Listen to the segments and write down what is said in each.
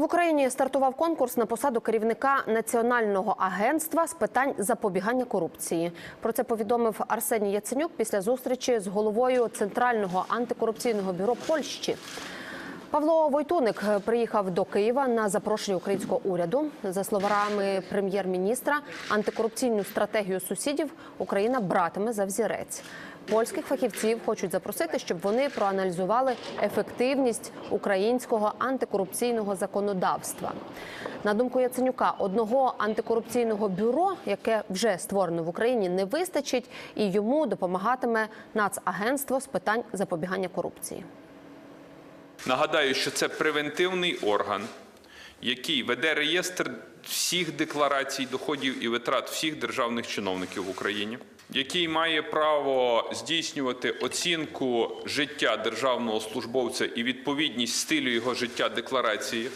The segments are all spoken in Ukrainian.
В Україні стартував конкурс на посаду керівника національного агентства з питань запобігання корупції. Про це повідомив Арсеній Яценюк після зустрічі з головою Центрального антикорупційного бюро Польщі. Павло Войтуник приїхав до Києва на запрошення українського уряду. За словами прем'єр-міністра, антикорупційну стратегію сусідів Україна братиме за взірець. Польських фахівців хочуть запросити, щоб вони проаналізували ефективність українського антикорупційного законодавства. На думку Яценюка, одного антикорупційного бюро, яке вже створено в Україні, не вистачить, і йому допомагатиме Нацагентство з питань запобігання корупції. Нагадаю, що це превентивний орган, який веде реєстр всіх декларацій доходів і витрат всіх державних чиновників в Україні, який має право здійснювати оцінку життя державного службовця і відповідність стилю його життя декларації,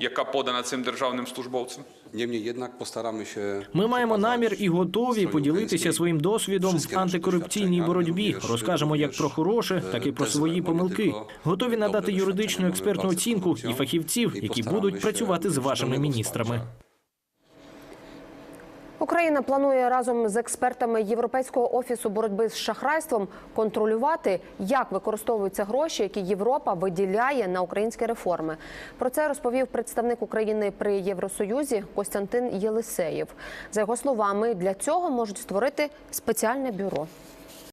яка подана цим державним службовцем. Niemniej jednak postaramy się. Ми маємо намір і готові поділитися своїм досвідом в антикорупційній боротьбі. Розкажемо як про хороше, так і про свої помилки. Готові надати юридичну експертну оцінку і фахівців, які будуть працювати з вашими міністрами. Україна планує разом з експертами Європейського офісу боротьби з шахрайством контролювати, як використовуються гроші, які Європа виділяє на українські реформи. Про це розповів представник України при Євросоюзі Костянтин Єлисеєв. За його словами, для цього можуть створити спеціальне бюро.